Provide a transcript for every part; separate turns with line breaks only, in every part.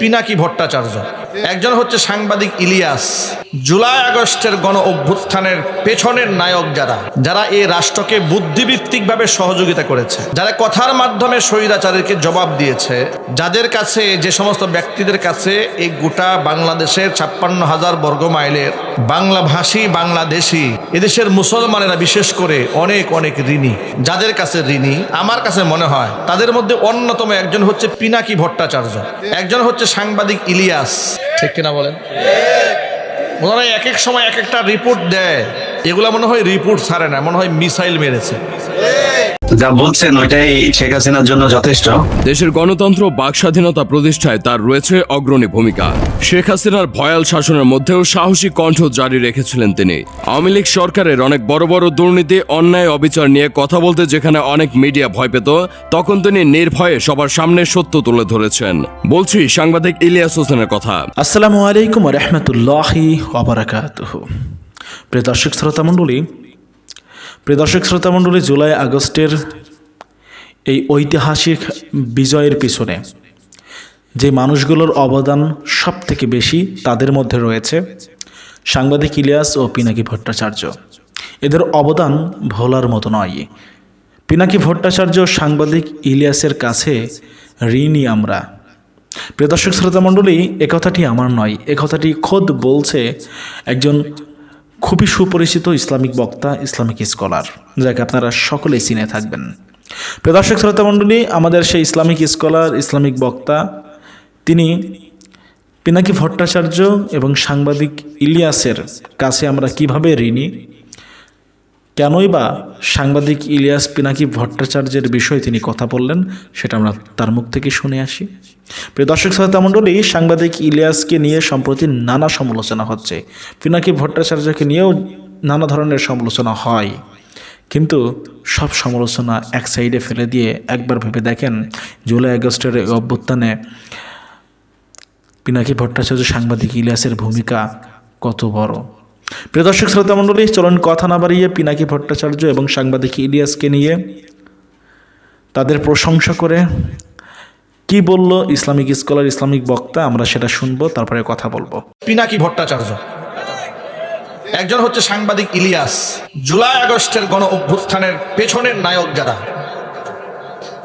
পিনাকি ভট্টাচার্য। একজন হচ্ছে সাংবাদিক ইলিয়াস। জুলাই আগস্টের গণ অভ্যুত্থানের পেছনের নায়ক যারা যারা এই রাষ্ট্রকে বুদ্ধিভিত্তিকভাবে সহযোগিতা করেছে, যারা কথার মাধ্যমে স্বৈরাচারীকে জবাব দিয়েছে, যাদের কাছে, যে সমস্ত ব্যক্তিদের কাছে এই গোটা বাংলাদেশের ছাপ্পান্ন হাজার বর্গ মাইলের বাংলাভাষী বাংলাদেশি, এদেশের মুসলমানেরা বিশেষ করে অনেক অনেক ঋণী। যাদের কাছে ঋণী, আমার কাছে মনে হয় তাদের মধ্যে অন্যতম একজন হচ্ছে পিনাকি ভট্টাচার্য। একজন হচ্ছে সাংবাদিক ইলিয়াস। ঠিক কিনা বলেন? ওনারা এক এক সময় এক একটা রিপোর্ট দেয়। এগুলা মনে হয় রিপোর্ট ছাড়ে না মনে হয় মিসাইল মেরেছে।
যা বলছেন ওইটাই শেখ হাসিনার জন্য যথেষ্ট।
দেশের গণতন্ত্র বাক স্বাধীনতা প্রতিষ্ঠায় তার রয়েছে অগ্রণী ভূমিকা। শেখ হাসিনার ভয়াল শাসনের মধ্যেও সাহসী কণ্ঠ জারি রেখেছিলেন তিনি। আওয়ামী লীগ সরকারের অনেক বড় বড় দুর্নীতি অন্যায় অবিচার নিয়ে কথা বলতে যেখানে অনেক মিডিয়া ভয় পেত তখন তিনি নির্ভয়ে সবার সামনে সত্য তুলে ধরেছেন। বলছি সাংবাদিক ইলিয়াস হোসেনের কথা।
আসসালামু আলাইকুম রহমতুল্লাহি ওবরাকাতুহ প্রিয় দর্শক শ্রোতা মণ্ডলী, প্রিয় দর্শক শ্রোতা মণ্ডলী, জুলাই আগস্টের এই ঐতিহাসিক বিজয়ের পিছনে যে মানুষগুলোর অবদান সব থেকে বেশি তাদের মধ্যে রয়েছে সাংবাদিক ইলিয়াস ও পিনাকি ভট্টাচার্য। এদের অবদান ভোলার মতো নয়। পিনাকি ভট্টাচার্য সাংবাদিক ইলিয়াসের কাছে ঋণী আমরা। প্রিয় দর্শক শ্রোতা মণ্ডলী, এ কথাটি আমার নয়। এ কথাটি খোদ বলছে একজন খুবই সুপরিচিত ইসলামিক বক্তা, ইসলামিক স্কলার, যাকে আপনারা সকলেই চিনে থাকবেন। প্রিয় দর্শক, শ্রোতা মণ্ডলী, আমাদের সেই ইসলামিক স্কলার, ইসলামিক বক্তা, তিনি পিনাকি ভট্টাচার্য এবং সাংবাদিক ইলিয়াসের কাছে আমরা কীভাবে ঋণী? কেনই বা সাংবাদিক ইলিয়াস পিনাকি ভট্টাচার্যের বিষয়ে তিনি কথা বললেন, সেটা আমরা তার মুখ থেকে শুনে আসি। প্রিয় দর্শক শ্রোতা মণ্ডলী, সাংবাদিক ইলিয়াসকে নিয়ে সম্প্রতি নানা সমালোচনা হচ্ছে। পিনাকি ভট্টাচার্যকে নিয়েও নানা ধরনের সমালোচনা হয়। কিন্তু সব সমালোচনা এক সাইডে ফেলে দিয়ে একবার ভেবে দেখেন, জুলাই আগস্টের অভ্যুত্থানে পিনাকি ভট্টাচার্য সাংবাদিক ইলিয়াসের ভূমিকা কত বড়? প্রিয় দর্শক শ্রোতা মণ্ডলী, চলুন কথা না বাড়িয়ে পিনাকি ভট্টাচার্য এবং সাংবাদিক ইলিয়াসকে নিয়ে তাদের প্রশংসা করে কি বলল ইসলামিক স্কলার, ইসলামিক বক্তা? আমরা সেটা শুনব, তারপরে কথা বলব।
পিনাকি ভট্টাচার্য। একজন হচ্ছে সাংবাদিক ইলিয়াস। জুলাই আগস্টের গণ অভ্যুত্থানের পেছনের নায়ক যারা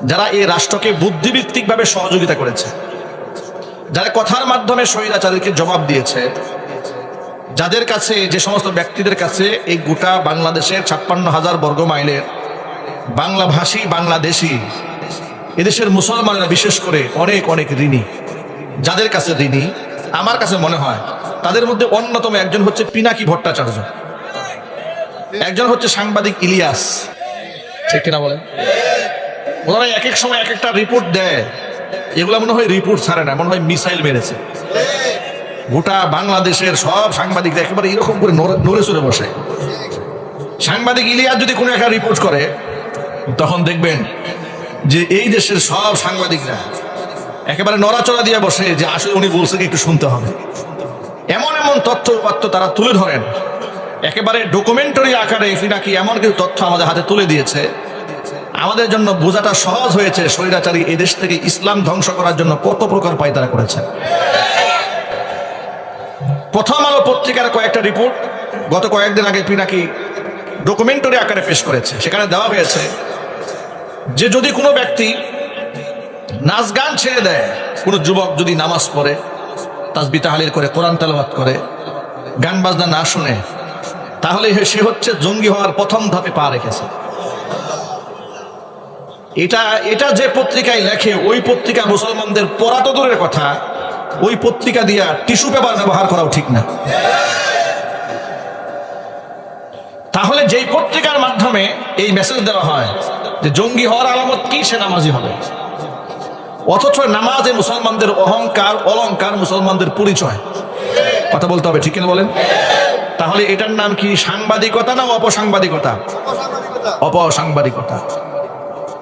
যারা এই রাষ্ট্রকে বুদ্ধিভিত্তিকভাবে সহযোগিতা করেছে, যারা কথার মাধ্যমে স্বৈরাচারীকে জবাব দিয়েছে, যাদের কাছে, যে সমস্ত ব্যক্তিদের কাছে এই গোটা বাংলাদেশের ছাপ্পান্ন হাজার বর্গ মাইলের বাংলাভাষী, বাংলাদেশি এদেশের মুসলমানরা বিশেষ করে অনেক অনেক ঋণী। যাদের কাছে ঋণী, আমার কাছে মনে হয় তাদের মধ্যে অন্যতম একজন হচ্ছে পিনাকি ভট্টাচার্য। একজন হচ্ছে সাংবাদিক ইলিয়াস। ঠিক কিনা বলেন? ওনারা এক এক সময় এক একটা রিপোর্ট দেয়। এগুলো মনে হয় রিপোর্ট ছাড়ে না, মনে হয় মিসাইল মেরেছে। গোটা বাংলাদেশের সব সাংবাদিকরা একেবারে এরকম করে নড়ে- চড়ে বসে। সাংবাদিক ইলিয়াস যদি কোনো একটা রিপোর্ট করে, তখন দেখবেন যে এই দেশের সব সাংবাদিকরা একেবারে নড়াচড়া দিয়ে বসে যে আসলে উনি বলছে একটু শুনতে হবে। এমন এমন তথ্য উপাত্ত তারা তুলে ধরেন। একেবারে ডকুমেন্টারি আকারে নাকি এমন কিছু তথ্য আমাদের হাতে তুলে দিয়েছে। আমাদের জন্য বোঝাটা সহজ হয়েছে স্বৈরাচারী এই দেশ থেকে ইসলাম ধ্বংস করার জন্য কত প্রকার পায়তারা করেছে প্রথম আলো পত্রিকার কয়েকটা রিপোর্ট গত কয়েকদিন আগে পিনাকি ডকুমেন্টারি আকারে পেশ করেছে। সেখানে দেওয়া হয়েছে যে যদি কোনো ব্যক্তি নাচ গান ছেড়ে দেয়, কোনো যুবক যদি নামাজ পড়ে তাসবি তাহালিল করে, কোরআন তেলাওয়াত করে, গান বাজনা না শুনে, তাহলে সে হচ্ছে জঙ্গি হওয়ার প্রথম ধাপে পা রেখেছে। এটা এটা যে পত্রিকায় লেখে, ওই পত্রিকা মুসলমানদের পড়া তো দূরের কথা, ওই পত্রিকা দিয়া টিস্যু পেপার ব্যবহার করাও ঠিক না। তাহলে যেই পত্রিকার মাধ্যমে এই মেসেজ দেওয়া হয় যে জঙ্গি হওয়ার আলামত কি? সে নামাজি হবে। অথচ নামাজে মুসলমানদের অহংকার, অলংকার মুসলমানদের পরিচয়। কথা বলতে হবে, ঠিক কিনা বলেন? তাহলে এটার নাম কি সাংবাদিকতা না অপসাংবাদিকতা? অপসাংবাদিকতা।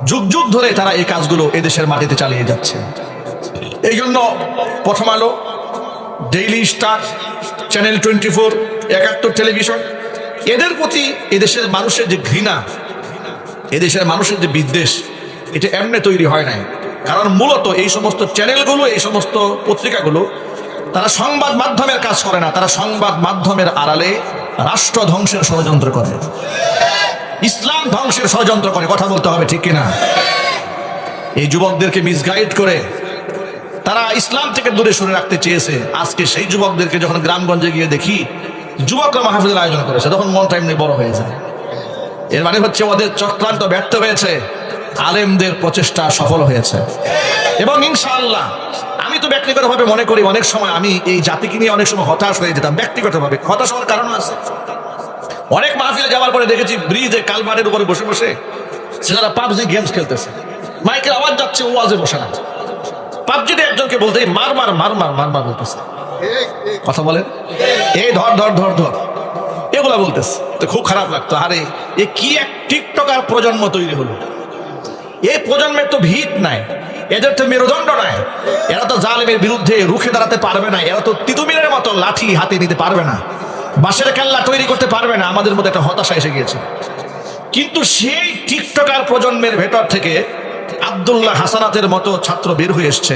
যুগ যুগ ধরে তারা এই কাজগুলো এদেশের মাটিতে চালিয়ে যাচ্ছে। এই জন্য Prothom Alo, Daily Star, channel twenty four, Ekattor television, এদের প্রতি এদেশের মানুষের যে ঘৃণা এদেশের মানুষের যে বিদ্বেষ, এটা এমনি তৈরি হয় নাই। কারণ মূলত এই সমস্ত চ্যানেলগুলো, এই সমস্ত পত্রিকাগুলো, তারা সংবাদ মাধ্যমের কাজ করে না। তারা সংবাদ মাধ্যমের আড়ালে রাষ্ট্র ধ্বংসের ষড়যন্ত্র করে। ইসলাম ধ্বংসের ষড়যন্ত্র করে। কথা বলতে হবে, ঠিক কিনা? এই যুবকদেরকে মিসগাইড করে তারা ইসলাম থেকে দূরে সরে রাখতে চেয়েছে। আজকে সেই যুবকদেরকে যখন গ্রামগঞ্জে গিয়ে দেখি, যুবকরা মাহফিলের আয়োজন করেছে, তখন মনটা এমনি বড় হয়ে যায়। এর মানে হচ্ছে ওদের চক্রান্ত ব্যর্থ হয়েছে। আলেমদের প্রচেষ্টা সফল হয়েছে। এবং ইনশাআল্লাহ, আমি তো ব্যক্তিগতভাবে মনে করি অনেক সময় আমি এই জাতিকে নিয়ে অনেক সময় হতাশ হয়ে যেতাম, ব্যক্তিগতভাবে। হতাশ হওয়ার কারণ আছে। অনেক মাহফিলে যাওয়ার পরে দেখেছি ব্রিজে কালবারের উপরে বসে বসে সেনারা পাবজি গেমস খেলতেছে। মাইকের আওয়াজ যাচ্ছে, ওয়াজে বসে না। পাবজিতে একজনকে বলতে মার মার মার মার মার মার বলতেছে। কথা বলেন? এই ধর ধর ধর ধর। এগুলা বলতেছে। তো খুব খারাপ লাগতো। আরে, এ কি এক টিকটকার প্রজন্ম তৈরি হলো? এই প্রজন্মের তো ভিত নাই, এদের তো মেরুদণ্ড নাই। এরা তো জালেমের বিরুদ্ধে রুখে দাঁড়াতে পারবে না, এরা তো তিতুমিরের মতো লাঠি হাতে নিতে পারবে না, বাঁশের কেল্লা তৈরি করতে পারবে না, আমাদের মধ্যে একটা হতাশা এসে গিয়েছে। কিন্তু সেই টিকটকার প্রজন্মের ভেতর থেকে আব্দুল্লাহ হাসানাতের মতো ছাত্র বের হয়ে এসছে।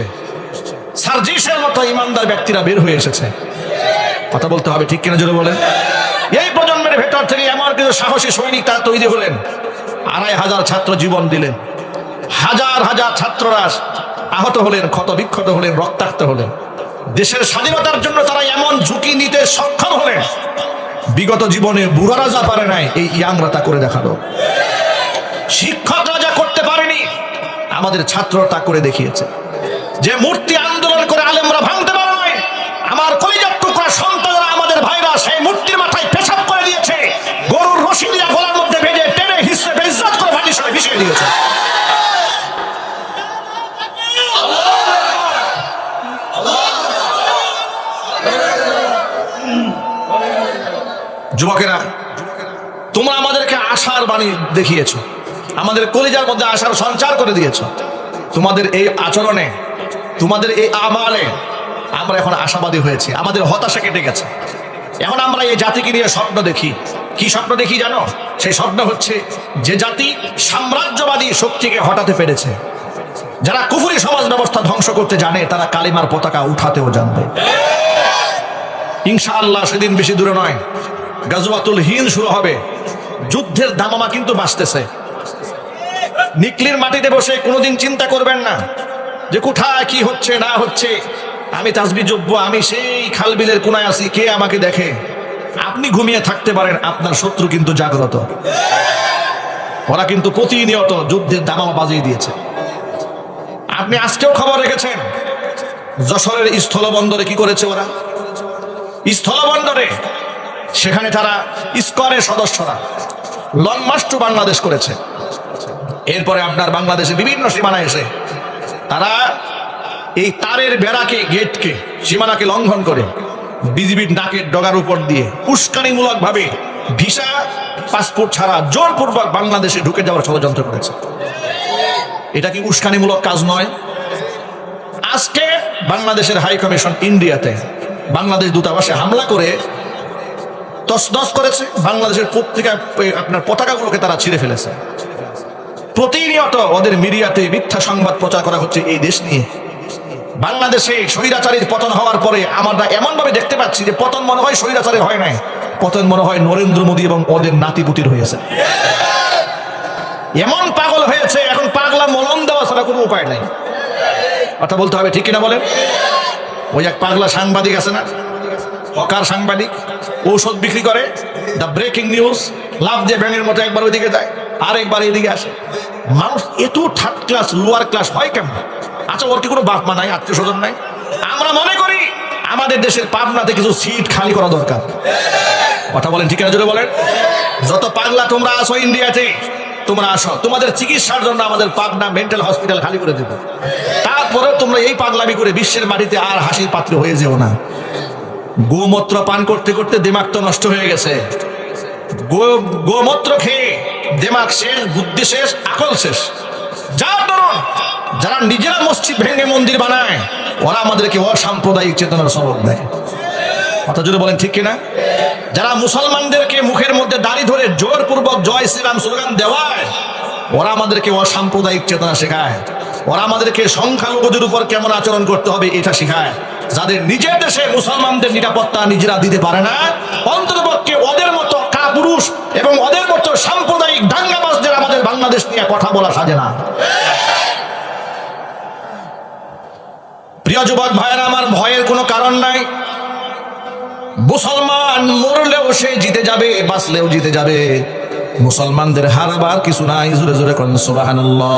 সার্জিসের মতো ইমানদার ব্যক্তিরা বের হয়ে এসেছে। কথা বলতে হবে, ঠিক কিনা জোরে বলেন? এই ভেতর থেকে এমন কিছু সাহসী সৈনিক তারা তৈরি হলেন। আড়াই হাজার ছাত্র জীবন দিলেন। হাজার হাজার ছাত্ররা আহত হলেন ক্ষত বিক্ষত হলেন, রক্তাক্ত হলেন। দেশের স্বাধীনতার জন্য তারা এমন ঝুঁকি নিতে সক্ষম হলেন। বিগত জীবনে বুড়ারা যা পারে নাই, এই ইয়াংরা তা করে দেখাল। শিক্ষকরা যা করতে পারেনি, আমাদের ছাত্র তা করে দেখিয়েছে। যে মূর্তি আন্দোলন করে আলেমরা ভাঙতে পারে নাই আমার কলিজার টুকরা সন্তানরা আমাদের ভাইরা সেই মূর্তির মাথায় পেশাব করে দিয়েছে রশি গলার মধ্যে বেঁধে টেনে হিসেবে বেইজ্জত করে ভাটির সঙ্গে মিশিয়ে দিয়েছে। যুবকেরা, তোমরা আমাদেরকে আশার বাণী দেখিয়েছো। আমাদের কলিজার মধ্যে আশার সঞ্চার করে দিয়েছ। তোমাদের এই আচরণে, তোমাদের এই আমালে আমরা এখন আশাবাদী হয়েছি। আমাদের হতাশা কেটে গেছে। এখন আমরা এই জাতিকে নিয়ে স্বপ্ন দেখি। কি স্বপ্ন দেখি জানো? সেই স্বপ্ন হচ্ছে যে জাতি সাম্রাজ্যবাদী শক্তিকে হটাতে পেরেছে। যারা কুফুরি সমাজ ব্যবস্থা ধ্বংস করতে জানে, তারা কালিমার পতাকা উঠাতেও জানবে। ইনশাআল্লাহ সেদিন বেশি দূরে নয়। গাজওয়াতুল হিন্দ শুরু হবে। যুদ্ধের দামামা কিন্তু বাঁচতেছে। নিকলির মাটিতে বসে কোনোদিন চিন্তা করবেন না যে কোথায় কি হচ্ছে, না হচ্ছে। আমি তাসবি যোগ্য আমি সেই খালবিলের কোনায় আছি, কে আমাকে দেখে? আপনি ঘুমিয়ে থাকতে পারেন, আপনার শত্রু কিন্তু জাগ্রত। ওরা কিন্তু প্রতিনিয়ত যুদ্ধের দামামা বাজিয়ে দিয়েছে। আপনি আজকেও খবর রেখেছেন, যশোরের স্থলবন্দরে কি করেছে ওরা? স্থলবন্দরে, সেখানে তারা ইস্কনের সদস্যরা লং মার্চ টু বাংলাদেশ করেছে। এরপরে আপনার বাংলাদেশে বিভিন্ন সীমানায় এসে তারা এই তারের বেড়াকে, গেটকে, সীমানাকে লঙ্ঘন করে বিজিবির নাকের ডগার উপর দিয়ে উস্কানিমূলক ভাবে ভিসা, পাসপোর্ট ছাড়া জোরপূর্বক বাংলাদেশে ঢুকে যাওয়ার ষড়যন্ত্র করেছে। এটা কি উস্কানিমূলক কাজ নয়? আজকে বাংলাদেশের হাই কমিশন ইন্ডিয়াতে বাংলাদেশ দূতাবাসে হামলা করে তসনস করেছে। বাংলাদেশের পত্রিকা আপনার পতাকাগুলোকে তারা ছিঁড়ে ফেলেছে। প্রতিনিয়ত ওদের মিডিয়াতে মিথ্যা সংবাদ প্রচার করা হচ্ছে এই দেশ নিয়ে। বাংলাদেশে স্বৈরাচারীর পতন হওয়ার পরে আমরা এমন ভাবে দেখতে পাচ্ছি যে পতন মনে হয় স্বৈরাচারের হয় নাই। পতন মনে হয় নরেন্দ্র মোদী এবং ওদের নাতিপুতির হয়েছে। এমন পাগল হয়েছে, এখন পাগলা মলম দেওয়া ছাড়া কোনো উপায় নাই। কথা বলতে হবে, ঠিক কিনা বলেন? ওই এক পাগলা সাংবাদিক আছে না? হকার সাংবাদিক, ঔষধ বিক্রি করে দ্য ব্রেকিং নিউজ লাভ দিয়ে ব্যাঙের মতো একবার ওইদিকে যায় আর একবার এদিকে আসে। মানুষ এত থার্ড ক্লাস লোয়ার ক্লাস হয় কেমন? আচ্ছা ওর কি কোনো বাপ মা নাই, আত্মীয় স্বজন নাই? আমরা মনে করি আমাদের দেশের পাবনাতে কিছু সিট খালি করা দরকার। কথা বলেন ঠিক আছে বলেন? যত পাগলা তোমরা আসো ইন্ডিয়াতে, তোমরা আসো। তোমাদের চিকিৎসার জন্য আমাদের পাবনা মেন্টাল হসপিটাল খালি করে দেবো। তারপরে তোমরা এই পাগলামি করে বিশ্বের মাটিতে আর হাসির পাত্র হয়ে যেও না। গোমূত্র পান করতে করতে দিমাগ তো নষ্ট হয়ে গেছে। গোমূত্র খেয়ে দিমাগ শেষ, বুদ্ধি শেষ, আকল শেষ। যারা নিজেরা মসজিদ ভেঙে মন্দির বানায়, ওরা আমাদেরকে অসাম্প্রদায়িক চেতনার সবক দেয়। কথা যদি বলেন, ঠিক কিনা? যারা মুসলমানদেরকে মুখের মধ্যে দাড়ি ধরে জোরপূর্বক জয় শ্রীরাম স্লোগান দেওয়ায়, ওরা আমাদেরকে অসাম্প্রদায়িক চেতনা শেখায়। ওরা আমাদেরকে সংখ্যালঘুদের উপর কেমন আচরণ করতে হবে এটা শেখায়। যাদের নিজের দেশে মুসলমানদের নিরাপত্তা নিজেরা দিতে পারে না, অন্ততপক্ষে ওদের মতো কাপুরুষ এবং ওদের মতো সাম্প্রদায়িক দাঙ্গাবাজদের আমাদের বাংলাদেশ নিয়ে কথা বলা সাজে না। প্রিয় যুবক ভাইয়েরা, আমার ভয়ের কোনো কারণ নাই। মুসলমান মরলেও সে জিতে যাবে, বাঁচলেও জিতে যাবে। মুসলমানদের হারাবার কিছু নাই, জোরে জোরে করেন সুবহানাল্লাহ।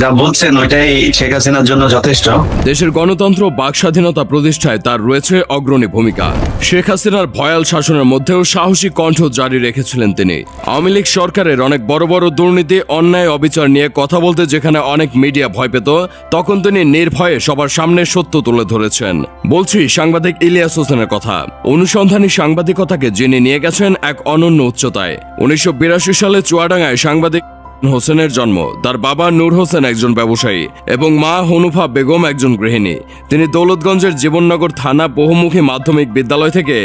যা বলছেন ওইটাই শেখ হাসিনার জন্য যথেষ্ট।
দেশের গণতন্ত্র বাক স্বাধীনতা প্রতিষ্ঠায় তার রয়েছে অগ্রণী ভূমিকা। শেখ হাসিনার ভয়াল শাসনের মধ্যেও সাহসী কণ্ঠ জারি রেখেছিলেন তিনি। আওয়ামী লীগ সরকারের অনেক বড় বড় দুর্নীতি, অন্যায়, অবিচার নিয়ে কথা বলতে যেখানে অনেক মিডিয়া ভয় পেত, তখন তিনি নির্ভয়ে সবার সামনে সত্য তুলে ধরেছেন। বলছি সাংবাদিক ইলিয়াস হোসেনের কথা। অনুসন্ধানী সাংবাদিকতাকে যিনি নিয়ে গেছেন এক অনন্য উচ্চতায়। উনিশশো বিরাশি সালে চুয়াডাঙ্গায় সাংবাদিক হোসেনের জন্ম, তার বাবা নূর হোসেন একজন ব্যবসায়ী এবং মা হনুফা বেগম একজন গৃহিণী। তিনি দৌলতগঞ্জের জীবননগর থানা বহুমুখী মাধ্যমিক বিদ্যালয় থেকে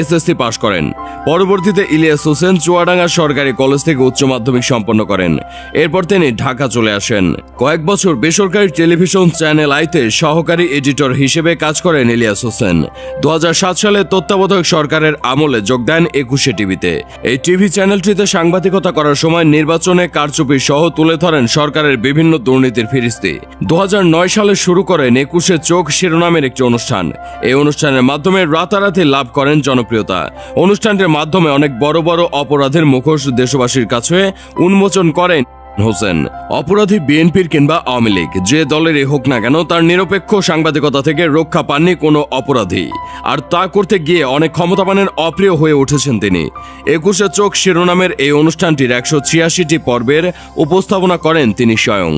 এসএসসি পাশ করেন। পরবর্তীতে ইলিয়াস হোসেন চুয়াডাঙ্গা সরকারি কলেজ থেকে উচ্চ মাধ্যমিক সম্পন্ন করেন। এরপর তিনি ঢাকা চলে আসেন। কয়েক বছর বেসরকারি টেলিভিশন চ্যানেল আইতে সহকারী এডিটর হিসেবে কাজ করেন ইলিয়াস হোসেন। দু হাজার সাত সালে তত্ত্বাবধায়ক সরকারের আমলে যোগ দেন একুশে টিভিতে। এই টিভি চ্যানেলটিতে সাংবাদিকতা করার সময় নির্বাচনে কারচুপি সহ তুলে ধরেন সরকারের বিভিন্ন দুর্নীতির ফিরিস্তি। দু হাজার নয় সালে শুরু করেন একুশে চোখ শিরোনামের একটি অনুষ্ঠান। এই অনুষ্ঠানের মাধ্যমে রাতারাতি লাভ করেন জনপ্রিয়তা। অনুষ্ঠানটির মাধ্যমে অনেক বড় বড় অপরাধের মুখোশ দেশবাসীর কাছে উন্মোচন করেন হোসেন অপরাধী বিএনপির কিংবা আওয়ামী লীগ। যে দলেরই হোক না কেন, তার নিরপেক্ষ সাংবাদিকতা থেকে রক্ষা পাননি কোনো অপরাধী। আর তা করতে গিয়ে অনেক ক্ষমতাবানের অপ্রিয় হয়ে উঠেছেন তিনি। একুশে চোখ শিরোনামের এই অনুষ্ঠানটির একশো ছিয়াশিটি পর্বের উপস্থাপনা করেন তিনি স্বয়ং।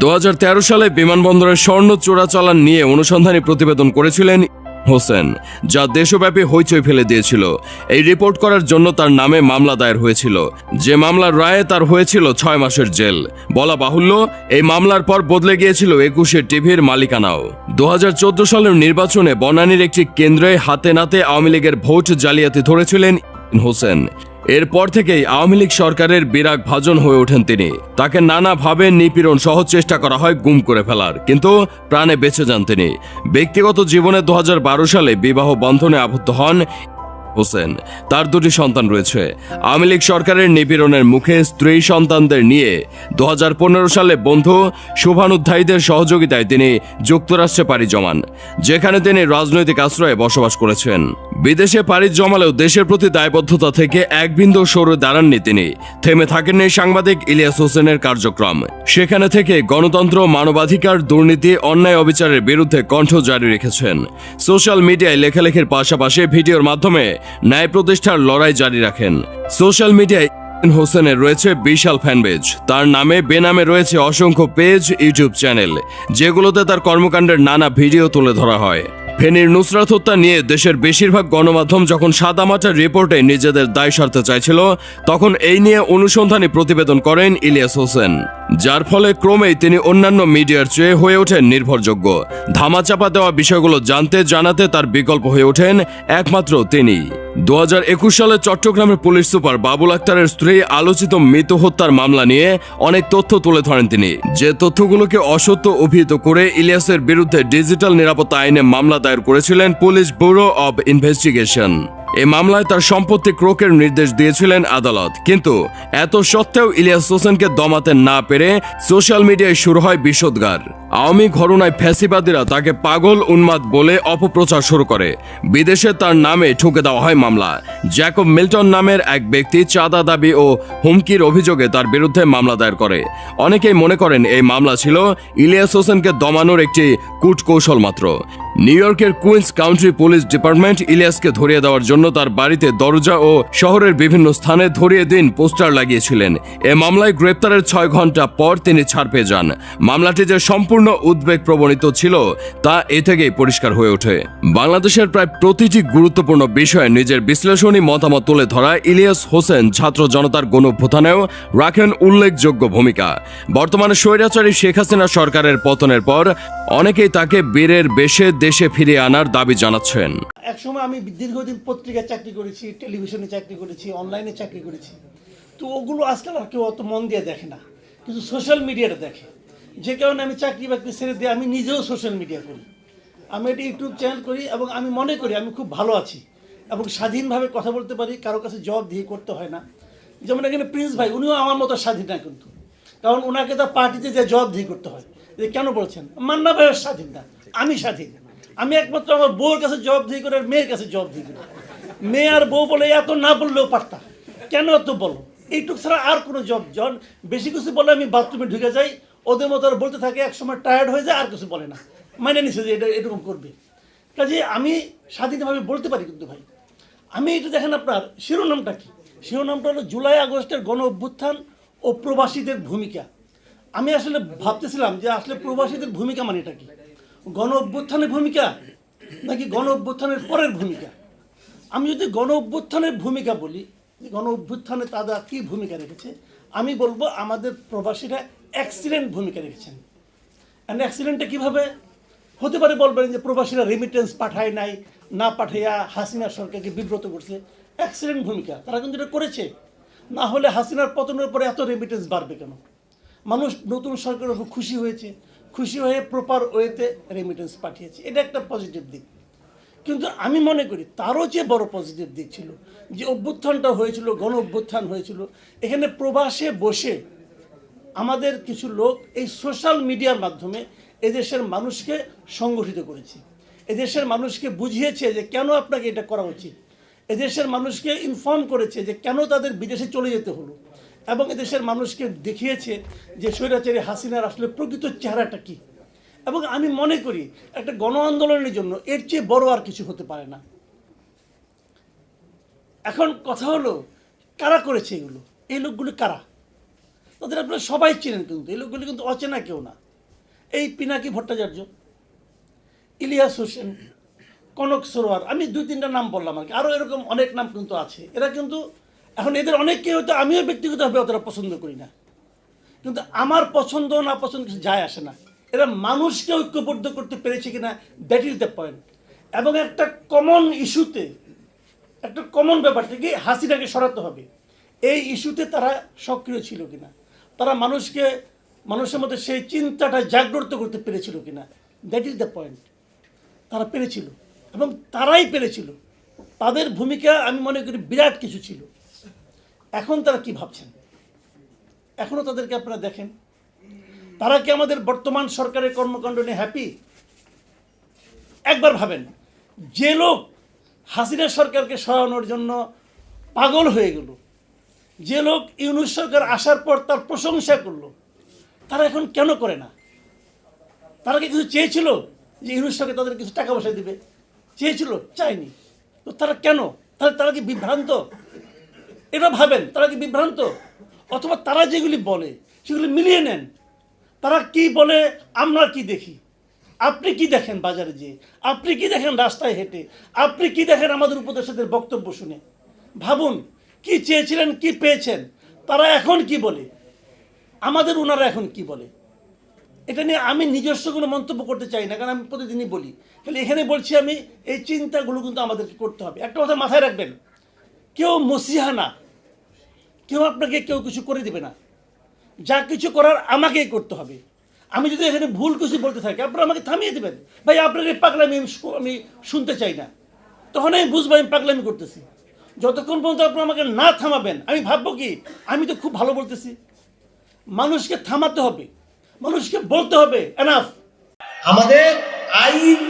দু হাজার তেরো সালে বিমানবন্দরের স্বর্ণ চোরাচালান নিয়ে অনুসন্ধানী প্রতিবেদন করেছিলেন হোসেন, যা দেশব্যাপী হইচই ফেলে দিয়েছিল। এই রিপোর্ট করার জন্য তার নামে মামলা দায়ের হয়েছিল। যে মামলার রায়ে তার হয়েছিল ছয় মাসের জেল। বলা বাহুল্য, এই মামলার পর বদলে গিয়েছিল একুশে টিভির মালিকানাও। দু হাজার চোদ্দ সালের নির্বাচনে বনানীর একটি কেন্দ্রে হাতে নাতে আওয়ামী লীগের ভোট জালিয়াতি ধরেছিলেন হোসেন। এরপর থেকেই আওয়ামী লীগ সরকারের বিরাগ ভাজন হয়ে ওঠেন তিনি। তাকে নানাভাবে নিপীড়ন সহ চেষ্টা করা হয় গুম করে ফেলার। কিন্তু প্রাণে বেঁচে যান তিনি। ব্যক্তিগত জীবনে দু হাজার বারো সালে বিবাহ বন্ধনে আবদ্ধ হন হোসেন। তার দুটি সন্তান রয়েছে। আওয়ামী লীগ সরকারের নিপীড়নের মুখে স্ত্রী সন্তানদের নিয়ে দু হাজার পনেরো সালে বন্ধু শুভানুধ্যায়ীদের সহযোগিতায় তিনি যুক্তরাষ্ট্রে পাড়ি জমান, যেখানে তিনি রাজনৈতিক আশ্রয়ে বসবাস করেছেন। বিদেশে পাড়ি জমালেও দেশের প্রতি দায়বদ্ধতা থেকে এক বিন্দু সরে দাঁড়াননি তিনি। থেমে থাকেননি সাংবাদিক ইলিয়াস হোসেনের কার্যক্রম। সেখানে থেকে গণতন্ত্র, মানবাধিকার, দুর্নীতি, অন্যায় অবিচারের বিরুদ্ধে কণ্ঠ জারি রেখেছেন। সোশ্যাল মিডিয়ায় লেখালেখির পাশাপাশি ভিডিওর মাধ্যমে ন্যায় প্রতিষ্ঠার লড়াই জারি রাখেন। সোশ্যাল মিডিয়ায় হোসেনের রয়েছে বিশাল ফ্যানবেজ তার নামে, বেনামে রয়েছে অসংখ্য পেজ, ইউটিউব চ্যানেল, যেগুলোতে তার কর্মকাণ্ডের নানা ভিডিও তুলে ধরা হয়। ফেনীর নুসরাত হত্যা নিয়ে দেশের বেশিরভাগ গণমাধ্যম যখন সাদামাটার রিপোর্টে নিজেদের দায় সারতে চাইছিল, তখন এই নিয়ে অনুসন্ধানী প্রতিবেদন করেন ইলিয়াস হোসেন। যার ফলে ক্রমেই তিনি অন্যান্য মিডিয়ার চেয়ে হয়ে ওঠেন নির্ভরযোগ্য। ধামাচাপা দেওয়া বিষয়গুলো জানতে জানাতে তার বিকল্প হয়ে ওঠেন একমাত্র তিনি। দু হাজার একুশ সালে চট্টগ্রামের পুলিশ সুপার বাবুল আক্তারের স্ত্রী আলোচিত মৃত হত্যার মামলা নিয়ে অনেক তথ্য তুলে ধরেন তিনি। যে তথ্যগুলোকে অসত্য অভিহিত করে ইলিয়াসের বিরুদ্ধে ডিজিটাল নিরাপত্তা আইনে মামলা দায়ের করেছিলেন পুলিশ ব্যুরো অব ইনভেস্টিগেশন। এই মামলায় তার সম্পত্তি ক্রোকের নির্দেশ দিয়েছিলেন আদালত। কিন্তু এত সত্ত্বেও ইলিয়াস হোসেনকে দমাতে না পেরে সোশ্যাল মিডিয়ায় শুরু হয় বিষোদ্গার। আওয়ামী ঘটনায় ফ্যাসিবাদীরা তাকে পাগল, উন্মাদ বলে অপপ্রচার শুরু করে। বিদেশে তার নামে ঠুকে দেওয়া হয় মামলা। জ্যাকব মিল্টন নামের এক ব্যক্তি চাঁদা দাবি ও হুমকির অভিযোগে তার বিরুদ্ধে মামলা দায়ের করে। অনেকেই মনে করেন এই মামলা ছিল ইলিয়াস হোসেনকে দমানোর একটি কূটকৌশল মাত্র। নিউ ইয়র্কের কুইন্স কাউন্ট্রি পুলিশ ডিপার্টমেন্ট ইলিয়াসকে ধরিয়ে দেওয়ার জন্য তার বাড়িতে দরজা ও শহরের বিভিন্ন স্থানে ধরিয়ে দিন পোস্টার লাগিয়েছিলেন। এ মামলায় গ্রেপ্তারের ছয় ঘণ্টা পর তিনি ছাড় পেয়ে যান। মামলাটি যে সম্পূর্ণ উদ্বেগ প্রবণিত ছিল, তা এ থেকেই পরিষ্কার হয়ে ওঠে। বাংলাদেশের প্রায় প্রতিটি গুরুত্বপূর্ণ বিষয়ে নিজের বিশ্লেষণী মতামত তুলে ধরা ইলিয়াস হোসেন ছাত্র জনতার গণভ্যুত্থানেও রাখেন উল্লেখযোগ্য ভূমিকা। বর্তমানে স্বৈরাচারী শেখ হাসিনা সরকারের পতনের পর অনেকেই তাকে বীরের বেশে দেশে ফিরিয়ে আনার দাবি জানাচ্ছেন।
একসময় আমি দীর্ঘদিন পত্রিকায় চাকরি করেছি, টেলিভিশনে চাকরি করেছি, অনলাইনে চাকরি করেছি। তো ওগুলো আজকাল আর কেউ অত মন দিয়ে দেখে না, কিন্তু সোশ্যাল মিডিয়াটা দেখে। যে কারণে আমি চাকরি বাকরি ছেড়ে দিয়ে আমি নিজেও সোশ্যাল মিডিয়া করি। আমি একটা ইউটিউব চ্যানেল করি এবং আমি মনে করি আমি খুব ভালো আছি এবং স্বাধীনভাবে কথা বলতে পারি, কারও কাছে জবাব দিয়ে করতে হয় না। যেমন এখানে প্রিন্স ভাই, উনিও আমার মতো স্বাধীন না কিন্তু। কারণ ওনাকে তো পার্টিতে যে দিয়ে করতে হয়, যে কেন বলছেন? মান্না ভাইয়ের স্বাধীন না, আমি স্বাধীন। আমি একমাত্র আমার বউর কাছে জবাব দিয়ে করে আর মেয়ের কাছে জবাব দিয়ে করি। মেয়ে আর বউ বলে, এত না বললেও পারতাম কেন এত বলো? এইটুক ছাড়া আর কোনো জব জন বেশি কিছু বলে আমি বাথরুমে ঢুকে যাই, ওদের মতো আর বলতে থাকে, একসময় টায়ার্ড হয়ে যায়, আর কিছু বলে না। মানে নিছে যে এটা, এরকম করবে। কাজে আমি স্বাধীনভাবে বলতে পারি কিন্তু ভাই। আমি এটা দেখেন আপনার, শিরোনামটা কি? শিরোনামটা হলো জুলাই আগস্টের গণ অভ্যুত্থান ও প্রবাসীদের ভূমিকা। আমি আসলে ভাবতেছিলাম যে আসলে প্রবাসীদের ভূমিকা মানে এটা কি? গণ অভ্যুত্থানের ভূমিকা নাকি গণ অভ্যুত্থানের পরের ভূমিকা? আমি যদি গণ অভ্যুত্থানের ভূমিকা বলি গণ অভ্যুত্থানে তারা কী ভূমিকা রেখেছে, আমি বলব আমাদের প্রবাসীরা অ্যাক্সিডেন্ট ভূমিকা রেখেছেন। অ্যান্ড অ্যাক্সিডেন্টটা কীভাবে? হতে পারে বলবেন যে প্রবাসীরা রেমিটেন্স পাঠায় নাই, না পাঠাইয়া হাসিনা সরকারকে বিব্রত করছে। অ্যাক্সিডেন্ট ভূমিকা, তারা কিন্তু এটা করেছে। না হলে হাসিনার পতনের পরে এত রেমিটেন্স বাড়বে কেন? মানুষ নতুন সরকারের খুশি হয়েছে খুশি হয়ে প্রপার ওয়েতে রেমিটেন্স পাঠিয়েছে। এটা একটা পজিটিভ দিক। কিন্তু আমি মনে করি, তারও যে বড় পজিটিভ দিক ছিল যে অভ্যুত্থানটা হয়েছিল, গণ অভ্যুত্থান হয়েছিল। এখানে প্রবাসে বসে আমাদের কিছু লোক এই সোশ্যাল মিডিয়ার মাধ্যমে এদেশের মানুষকে সংগঠিত করেছে। এদেশের মানুষকে বুঝিয়েছে যে কেন আপনাকে এটা করা উচিত। এদেশের মানুষকে ইনফর্ম করেছে যে কেন তাদের বিদেশে চলে যেতে হলো। এবং এদেশের মানুষকে দেখিয়েছে যে স্বৈরাচারী হাসিনার আসলে প্রকৃত চেহারাটা কী। এবং আমি মনে করি একটা গণ আন্দোলনের জন্য এর চেয়ে বড় আর কিছু হতে পারে না। এখন কথা হলো, কারা করেছে এগুলো? এই লোকগুলো কারা? তাদের আপনারা সবাই চেনেন কিন্তু, এই লোকগুলি কিন্তু অচেনা কেউ না। এই পিনাকি ভট্টাচার্য, ইলিয়াস হোসেন, কনক সরোয়ার, আমি দুই তিনটা নাম বললাম আর কি। আরও এরকম অনেক নাম কিন্তু আছে। এরা কিন্তু এখন এদের অনেককে হয়তো আমিও ব্যক্তিগতভাবে অতটা পছন্দ করি না। কিন্তু আমার পছন্দ না পছন্দ কিছু যায় আসে না। এরা মানুষকে ঐক্যবদ্ধ করতে পেরেছে কিনা দ্যাট ইজ দ্য পয়েন্ট এবং একটা কমন ইস্যুতে একটা কমন ব্যাপার থেকে হাসিটাকে সরাতে হবে। এই ইস্যুতে তারা সক্রিয় ছিল কিনা? তারা মানুষকে, মানুষের মধ্যে সেই চিন্তাটা জাগ্রত করতে পেরেছিল কিনা? দ্যাট ইজ দ্য পয়েন্ট তারা পেরেছিল এবং তারাই পেরেছিল। তাদের ভূমিকা আমি মনে করি বিরাট কিছু ছিল। এখন তারা কি ভাবছেন? এখনও তাদেরকে আপনারা দেখেন? তারা কি আমাদের বর্তমান সরকারের কর্মকাণ্ড নিয়ে হ্যাপি একবার ভাবেন, যে লোক হাসিনা সরকারকে সরানোর জন্য পাগল হয়ে গেল, যে লোক ইউনুস সরকার আসার পর তার প্রশংসা করল, তারা এখন কেন করে না? তারা কি কিছু চেয়েছিল যে ইউনুস সরকার তাদের কিছু টাকা পয়সা দিবে? চেয়েছিল, চায়নি। তো তারা কেন? তাহলে তারা কি বিভ্রান্ত? এটা ভাবেন, তারা কি বিভ্রান্ত? অথবা তারা যেগুলি বলে, সেগুলি মিলিয়ে নেন। তারা কি বলে, আমরা কি দেখি? আপনি কি দেখেন বাজারে যেয়ে? আপনি কি দেখেন রাস্তায় হেঁটে? আপনি কি দেখেন আমাদের উপদেষ্টাদের বক্তব্য শুনে? ভাবুন, কি চেয়েছিলেন, কি পেয়েছেন? তারা এখন কি বলে? আমাদের ওনারা এখন কি বলে? এটা নিয়ে আমি নিজস্ব কোনো মন্তব্য করতে চাই না, কারণ আমি প্রতিদিনই বলি। খালি এখানে বলছি আমি, এই চিন্তাগুলো কিন্তু আমাদেরকে করতে হবে। একটা কথা মাথায় রাখবেন কেউ মসিহা না। কেউ আপনাকে কেউ কিছু করে দিবে না। যা কিছু করার আমাকেই করতে হবে। আমি যদি এখানে ভুল কিছু বলতে থাকি, আপনারা আমাকে থামিয়ে দেবেন। ভাই আপনার এই পাগলামি আমি আমি শুনতে চাই না। তখন আমি বুঝব, আমি পাগলামি করতেছি। যতক্ষণ পর্যন্ত আপনারা আমাকে না থামাবেন, আমি ভাববো কি, আমি তো খুব ভালো বলতেছি। মানুষকে থামাতে হবে। মানুষকে বলতে হবে এনাফ
আমাদের আইন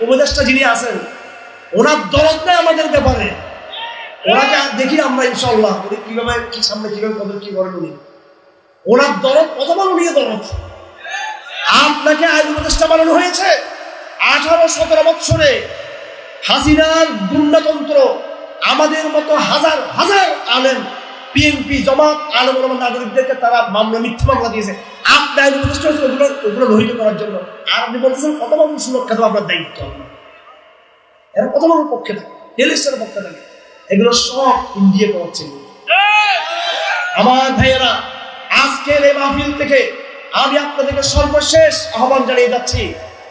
উপদেষ্টা যিনি আছেন, ওনার দরদ নেই আমাদের ব্যাপারে। ওনাকে দেখি আমরা ইনশাল্লাহ উনি কীভাবে কি সামনে কীভাবে কবে কি করেন উনি ওনার দরদ কত বড় নিয়ে দরদ আপনাকে আইন উপদেষ্টা বানানো হয়েছে আঠারো সতেরো বৎসরে। হাসিনার গুন্ডাতন্ত্র, আমাদের মতো হাজার হাজার আলেম বিএনপি জমাত, আলেম নাগরিকদেরকে তারা মামলা, মিথ্যা মামলা দিয়েছে। আপনি আইন উপদেষ্টা হয়েছে ওগুলো ওগুলো রহিত করার জন্য। আর আপনি বলতেছেন, কত মানুষ সুরক্ষা দেওয়া আপনার দায়িত্ব? এরা কত মানুষ পক্ষে থাকে? পক্ষে থাকে। এগুলো সব ইন্ডিয়া করাচ্ছে আমার ভাইয়েরা, আজকের এই মাহফিল থেকে আমি আপনাদেরকে সর্বশেষ আহ্বান জানিয়ে যাচ্ছি,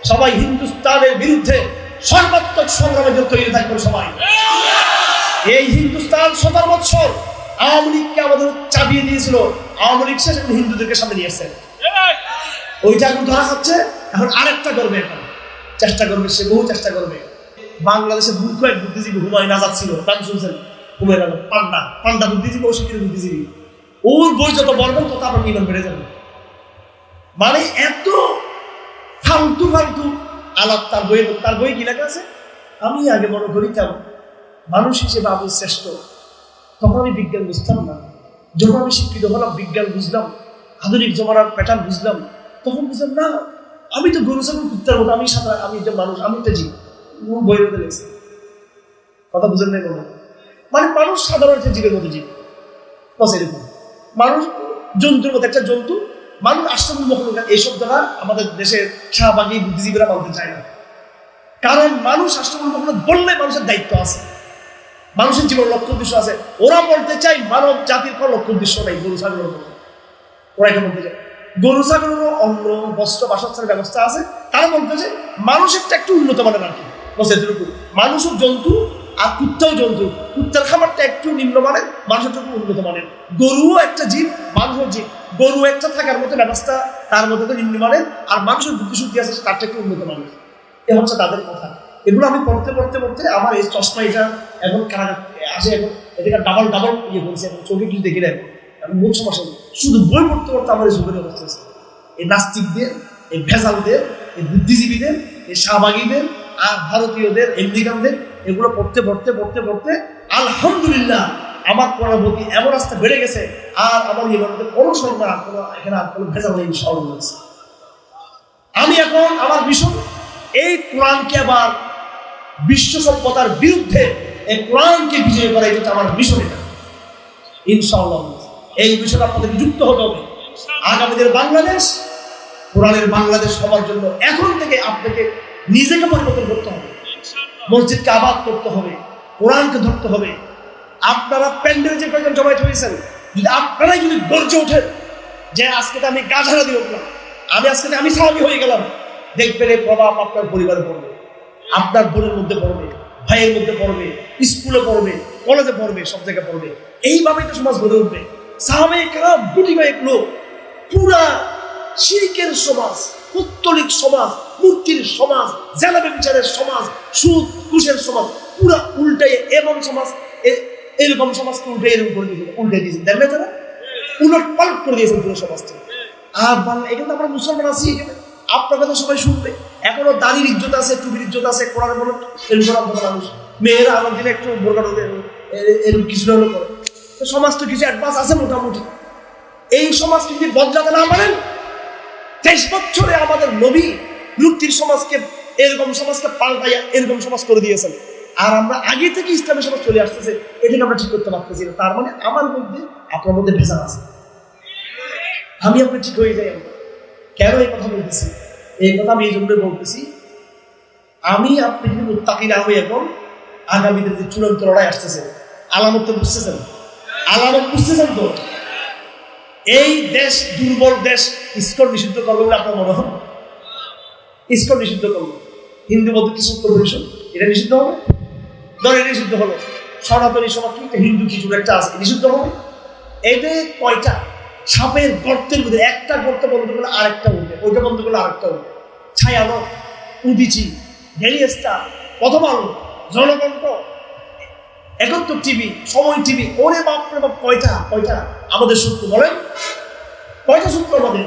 সবাই হিন্দুস্তানের বিরুদ্ধে সর্বাত্মক সংগ্রামের জন্য তৈরি থাকবেন সবাই। এই হিন্দুস্তান সতেরো বৎসর আওয়ামী লীগকে আমাদের চাপিয়ে দিয়েছিল। আওয়ামী লীগ শেষ হিন্দুদেরকে সামনে নিয়ে এসেছে। ওইটা এখন ধরা হচ্ছে এখন আরেকটা করবে এখন। চেষ্টা করবে সে, বহু চেষ্টা করবে। বাংলাদেশে মূর্খ এক বুদ্ধিজীবী হুমায়ুন আজাদ ছিল নাম শুনছেন হুমায়ুন আজাদ পান্ডা পান্ডা বুদ্ধিজীবী অশিক্ষিত বুদ্ধিজীবী। ওর বই যত বলবেন তত আপনার ইমান বেড়ে যাবে। মানে এত ফালতু ফালতু আলাপ তার বইয়ের তার বই কি লেখা আছে? আমি আগে মনে করিতাম মানুষ হিসেবে আমি শ্রেষ্ঠ। তখন আমি বিজ্ঞান বুঝতাম না। যখন আমি শিক্ষিত হলাম, বিজ্ঞান বুঝলাম, আধুনিক জমানার প্যাটার্ন বুঝলাম, তখন বুঝলাম, না, আমি তো গরু, ছাগল, কুত্তার মতো, আমি সাঁতার আমি যে মানুষ, আমি তো জীব। ও বইয়ের মধ্যে লেগেছে। কথা বুঝেন নাই মনে মানে মানুষ সাধারণ একটা জীবের মতো জীব বাস এরকম। মানুষ জন্তুর মতো একটা জন্তু। মানুষ আশ্রম মহল এইসব দ্বারা আমাদের দেশের শাহবাগী বুদ্ধিজীবীরা মানতে চায় না। কারণ মানুষ আশ্রম মহল বললে মানুষের দায়িত্ব আছে। মানুষের জীবন লক্ষ্য উদ্দেশ্য আছে। ওরা বলতে চাই মানব জাতির কোনো লক্ষ্য উদ্দেশ্য নেই গরু, ছাগলের ওরা এটা বলতে চায়। গরু, ছাগলেরও অন্ন, বস্ত্র, বাসস্থানের ব্যবস্থা আছে। তারা বলতে চায় মানুষেরটা একটু উন্নত মানের আর কি। মানুষও জন্তু আর কুত্তাও জন্তু। কুত্তার খাবারটা একটু নিম্নমানের মানুষের একটু উন্নত মানের। গরুও একটা জীব, মানুষও জীব। গরু একটা থাকার মতো ব্যবস্থা তার মধ্যে তো নিম্নমানের আর মানুষের বুদ্ধিশুদ্ধি আছে, তারটা একটু উন্নত মানের। এ হচ্ছে তাদের কথা। এগুলো আমি পড়তে পড়তে পড়তে আমার এই চশমা এটা এখন কারা আসে এখন। এটাকে ডাবল ডাবল ইয়ে করছে এখন, চোখে কিছু দেখি না এখন। মূল সমস্যা। শুধু বই পড়তে পড়তে আমার এই চোখের অবস্থা এই নাস্তিকদের, এই ভেজালদের, এই বুদ্ধিজীবীদের, এই শাহবাগীদের আর ভারতীয়দের, আমেরিকানদের, এগুলো পড়তে পড়তে পড়তে পড়তে আলহামদুলিল্লাহ আমার পড়ার প্রতি এমন আস্থা বেড়ে গেছে আর আমার ইমানতে কোনো সরকার আর কোনো, এখানে আর কোনো ভেজাল নেই সরল হয়েছে আমি এখন আমার ভীষণ এই কোরআনকে আবার বিশ্ব সভ্যতার বিরুদ্ধে এই কোরআনকে বিজয় করা, এটা আমার মিশন এটা। ইনশাআল্লাহ। এই মিশন আপনাদের যুক্ত হতে হবে। আগামী দিনের বাংলাদেশ, কোরআনের বাংলাদেশ সবার জন্য এখন থেকে আপনাকে নিজেকে পরিবর্তন করতে হবে। মসজিদকে আবাদ করতে হবে, কোরআনকে ধরতে হবে। আপনারা প্যান্ডেল যে কয়েকজন জমায়েত হয়েছেন, যদি আপনারাই যদি গর্জে ওঠেন যে আজকে আমি গাছারা দিয়ে উঠলাম আমি আজকে আমি স্বাভাবিক হয়ে গেলাম, দেখবেন এই প্রভাব আপনার পরিবারে পড়বে। আপনার বোনের মধ্যে পড়বে, ভাইয়ের মধ্যে পড়বে, স্কুলে পড়বে, কলেজে পড়বে, সব জায়গায় পড়বে। এইভাবেই তো সমাজ গড়ে উঠবে। সাহাবে গুটি কয়েক লোক, পুরা শিরিকের সমাজ, পুত্তলিক সমাজ মূর্তির সমাজ জেলাবে বিচারের সমাজ, সুদ কুশের সমাজ, পুরা উল্টে এমন সমাজ এরকম সমাজকে উল্টে এরকম করে দিয়েছে, উল্টে দিয়েছেন দেখবে তারা উলট পালট করে দিয়েছেন পুরো সমাজটা আর বাংলা এখানে আমরা মুসলমান আছি। এখানে আপনার কথা সবাই শুনবে। এখনও দাড়ির ইজ্জত আছে, টুপির ইজ্জত আছে কোরআন বলো, এরকম মানুষ। মেয়েরা আমার দিনে একটু বোরকা এরকম কিছু না করে তো সমাজ তো কিছু অ্যাডভান্স আছে মোটামুটি। এই সমাজকে যদি বদলাতে না পারেন, তেইশ বছরে আমাদের নবী মূর্তির সমাজকে এরকম সমাজকে পাল্টাইয়া এরকম সমাজ করে দিয়েছেন। আর আমরা আগে থেকে ইসলামের সমাজ চলে আসতেছে, এটাকে আমরা ঠিক করতে পারতেছি না। তার মানে আমার মধ্যে, আপনার মধ্যে ভেজাল আছে। আমি আপনি ঠিক হয়ে যাই আমরা কেন এই কথা বলতেছি? এই কথা আমি এই জন্য বলতেছি, আমি আপনি যদি মুত্তাকি না হই এখন আগামীতে যে চূড়ান্ত লড়াই আসতেছে, আলামত তো বুঝতেছেন? আলামত বুঝতেছেন তো? এই দেশ, দুর্বল দেশ, ইস্কন নিষিদ্ধ করবে বলে আপনার মনে হয়? ইস্কন নিষিদ্ধ করবে হিন্দু বৌদ্ধ কৃষ্ণ পরিষদ এটা নিষিদ্ধ হবে? ধর নিষিদ্ধ হলো। সনাতনী সমাজ কি হিন্দু কিছু একটা আছে নিষিদ্ধ হবে? এতে কয়টা? সাপের গর্তের মধ্যে একটা গর্ত বন্ধ করলে আরেকটা উঠবে, ওইটা বন্ধ করলে আরেকটা উঠবে। ছায়ানো উদিচি ডেলি প্রথম আলো জনকণ্ঠ একাত্তর টিভি, সময় টিভি, ওরে বাপ রে বাপ, কয়টা? কয়টা? আমাদের সূত্র বলেন কয়টা সূত্র আমাদের?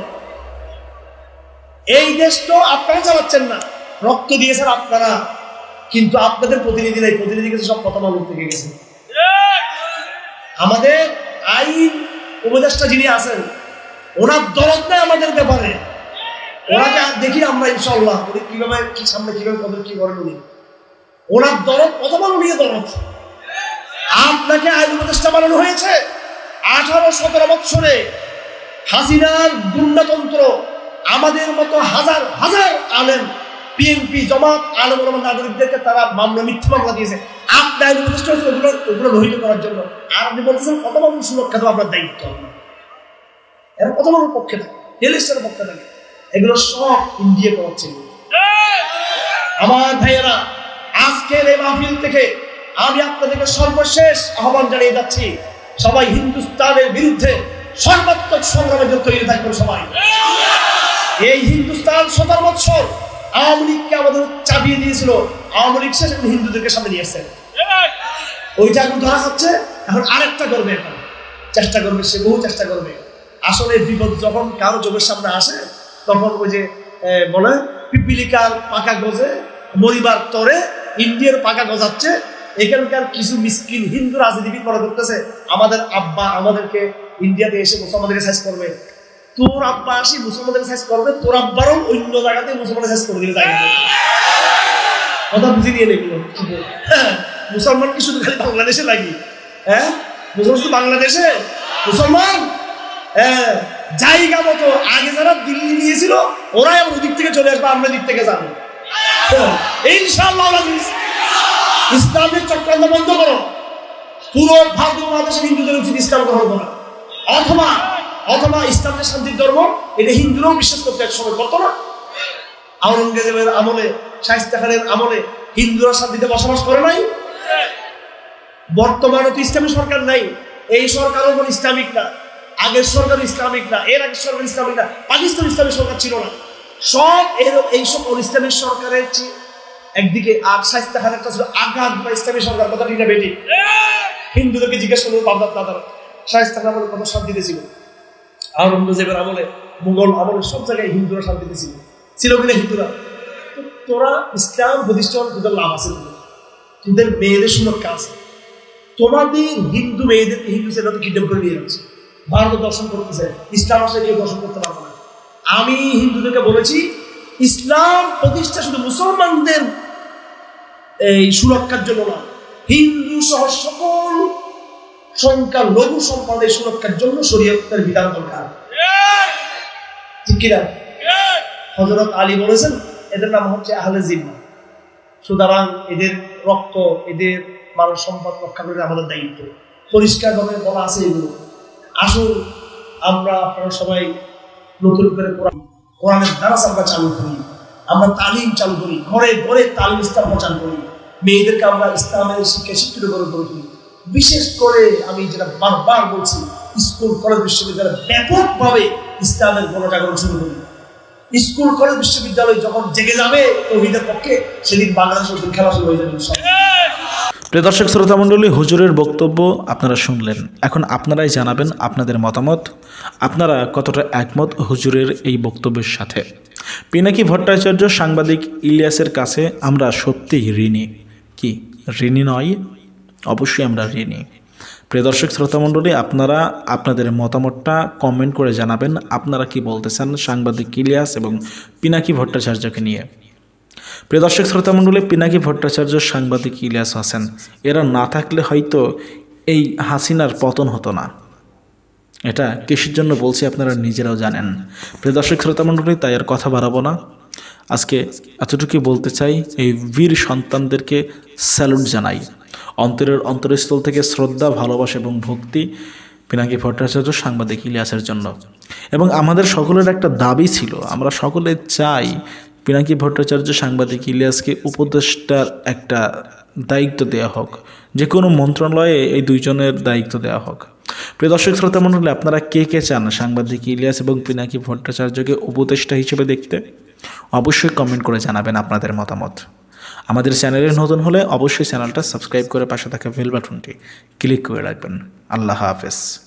এই দেশ তো আপনারা চালাচ্ছেন না। রক্ত দিয়েছেন আপনারা। কিন্তু আপনাদের প্রতিনিধি নেই প্রতিনিধি গেছে সব প্রথম আলো থেকে গেছে। আমাদের আইন উপদেষ্টা যিনি আছেন, ওনার দরদ নেই আমাদের ব্যাপারে। ওনাকে দেখি আমরা ইনশাল্লাহ উনি কীভাবে কি সামনে কীভাবে কবে কি করেন উনি। ওনার দরদ আলো নিয়ে দরদ। আপনাকে আইন উপদেষ্টা বানানো হয়েছে আঠারো সতেরো বৎসরে হাসিনার গুন্ডাতন্ত্র। আমাদের মতো হাজার হাজার আলেম বিএনপি জমাত আলেম নাগরিকদেরকে তারা মামলা, মিথ্যা মামলা দিয়েছে। আপনি আইন উপদেষ্টা হয়েছে ওগুলো ওগুলো রহিত করার জন্য। আর আপনি বলতেছেন কত মানুষ সুরক্ষা দেওয়া আপনার দায়িত্ব। এরা কত মানুষ পক্ষে থাকে রেলিস্টারের পক্ষে থাকে। এগুলো সব ইন্ডিয়া করাচ্ছে আমার ভাইয়েরা, আজকের এই মাহফিল থেকে আমি আপনাদেরকে সর্বশেষ আহ্বান জানিয়ে যাচ্ছি, সবাই হিন্দুস্তানের বিরুদ্ধে সর্বাত্মক সংগ্রামের জন্য তৈরি থাকবেন সবাই। এই হিন্দুস্তান সতেরো বৎসর আওয়ামী লীগকে আমাদের চাপিয়ে দিয়েছিল। আওয়ামী লীগ শেষ হিন্দুদেরকে সামনে নিয়ে আসছে ওইটা এখন ধরা হচ্ছে, এখন আরেকটা করবে এখন। চেষ্টা করবে সে, বহু চেষ্টা করবে। আসলে বিপদ যখন কারও চোখের সামনে আসে, তখন ওই যে বলে, পিপিলিকার পাকা গজে মরিবার তরে ইন্ডিয়ার পাকা গজাচ্ছে এখানকার কিছু মিসকিন হিন্দু রাজনীতিবিদ মনে করতেছে, আমাদের আব্বা আমাদেরকে ইন্ডিয়াতে এসে মুসলমানদেরকে সাইজ করবে। তোর আব্বা আসি মুসলমানদের সাইজ করবে তোর আব্বারও অন্য জায়গাতে মুসলমানের সাইজ করে দিলে জায়গা কথা বুঝে নিয়ে এগুলো হ্যাঁ, মুসলমান কি শুধু খালি বাংলাদেশে লাগি হ্যাঁ মুসলমান শুধু বাংলাদেশে? মুসলমান? হ্যাঁ জায়গা মতো। আগে যারা দিল্লি নিয়েছিল ওরাই আমার ওদিক থেকে চলে আসবে আমরা দিক থেকে যাব। হ্যাঁ, ইস- ইসলামের চক্রান্ত বন্ধ করো। পুরো ভারত মহাদেশের হিন্দুদের উচিত ইসলাম গ্রহণ করা। অথবা অথবা ইসলাম যে শান্তির ধর্ম এটা হিন্দুরাও বিশ্বাস করতে এক সময় করতো না। আওরঙ্গজেবের আমলে শাহিস্তা খানের আমলে হিন্দুরা শান্তিতে বসবাস করে নাই। বর্তমানে তো ইসলামী সরকার নাই। এই সরকারও কোনো ইসলামিক না আগের সরকার ইসলামিক না এর আগের সরকার ইসলামিক না পাকিস্তান ইসলামী সরকার ছিল না। সব এর এইসব ইসলামিক সরকারের চেয়ে একদিকে আর শাহিস্তা খানের কাছে আঘাত বা ইসলামী সরকার কথা ঠিক না বেটি হিন্দুদেরকে জিজ্ঞেস করল বাগদাদ দাদারা। আমলে কত শান্তিতে ছিল আওরঙ্গজেবের আমলে, মুঘল আমলে সব জায়গায় হিন্দুরা শান্তিতে ছিল ছিল কিনা হিন্দুরা? তোরা ইসলাম প্রতিষ্ঠান তোদের লাভ আছে তোদের। মেয়েদের সুরক্ষা আছে। তোমাদের হিন্দু মেয়েদেরকে হিন্দু তো করে নিয়ে যাচ্ছে। ভারত দর্শন করতেছে ইসলাম আসলে কেউ দর্শন করতে পারবে না। আমি হিন্দুদেরকে বলেছি, ইসলাম প্রতিষ্ঠা শুধু মুসলমানদের এই সুরক্ষার জন্য না। হিন্দু সহ সকল সংখ্যা, লঘু সম্পদের সুরক্ষার জন্য শরীয়তের বিধান দরকার। হজরত আলী বলেছেন, এদের নাম হচ্ছে আহলে জিম্মা। সুতরাং এদের রক্ত, এদের মানব সম্পদ রক্ষা করে আমাদের দায়িত্ব। পরিষ্কার ভাবে বলা আছে এগুলো। আসুন, আমরা আপনারা সবাই নতুন করে কোরআন, কোরআনের দ্বারা আমরা চালু করি। আমরা তালিম চালু করি। ঘরে ঘরে তালিম ইসলাম প্রচার করি। মেয়েদেরকে আমরা ইসলামের শিক্ষা শিক্ষিত করে গড়ে তুলি। বিশেষ করে আমি যেটা বারবার বলছি, স্কুল, কলেজ, বিশ্ববিদ্যালয়ে ব্যাপকভাবে ইসলামের গণজাগরণ শুরু করি স্কুল, কলেজ, বিশ্ববিদ্যালয় যখন জেগে যাবে তৌহিদের পক্ষে, সেদিন বাংলাদেশের খেলা শুরু হয়ে যাবে
প্রিয় দর্শক, শ্রোতা মণ্ডলী, হুজুরের বক্তব্য আপনারা শুনলেন। এখন আপনারাই জানাবেন আপনাদের মতামত। আপনারা কতটা একমত হুজুরের এই বক্তব্যের সাথে? পিনাকি ভট্টাচার্য সাংবাদিক ইলিয়াসের কাছে, আমরা সত্যিই ঋণী। কি, ঋণী নয়? অবশ্যই আমরা ঋণী। প্রিয় দর্শক, শ্রোতা মণ্ডলী, আপনারা আপনাদের মতামতটা কমেন্ট করে জানাবেন। আপনারা কি বলতে চান সাংবাদিক ইলিয়াস এবং পিনাকি ভট্টাচার্যকে নিয়ে। প্রিয় দর্শক, শ্রোতা মণ্ডলী, পিনাকি ভট্টাচার্য সাংবাদিক ইলিয়াস হোসেন। এরা না থাকলে হয়তো এই হাসিনার পতন হতো না। এটা কৃষির জন্য বলছি আপনারা নিজেরাও জানেন। প্রিয় দর্শক, শ্রোতা তাই আর কথা বাড়াবো না। আজকে এতটুকুই বলতে চাই, এই বীর সন্তানদেরকে স্যালুট জানাই। অন্তরের অন্তরস্থল থেকে শ্রদ্ধা, ভালোবাসা এবং ভক্তি পিনাকি ভট্টাচার্য সাংবাদিক ইলিয়াসের জন্য। এবং আমাদের সকলের একটা দাবি ছিল, আমরা সকলে চাই পিনাকি ভট্টাচার্য সাংবাদিক ইলিয়াসকে উপদেষ্টার একটা দায়িত্ব দেওয়া হোক। যে কোনো মন্ত্রণালয়ে এই দুইজনের দায়িত্ব দেওয়া হোক। প্রিয় দর্শক শ্রোতা মণ্ডলী, আপনারা কে কে চান সাংবাদিক ইলিয়াস এবং পিনাকি ভট্টাচার্যকে উপদেষ্টা হিসেবে দেখতে? অবশ্যই কমেন্ট করে জানাবেন আপনাদের মতামত। আমাদের চ্যানেলে নতুন হলে অবশ্যই চ্যানেলটা সাবস্ক্রাইব করে পাশে থাকা বেল বাটনটি ক্লিক করে রাখবেন। আল্লাহ হাফেজ।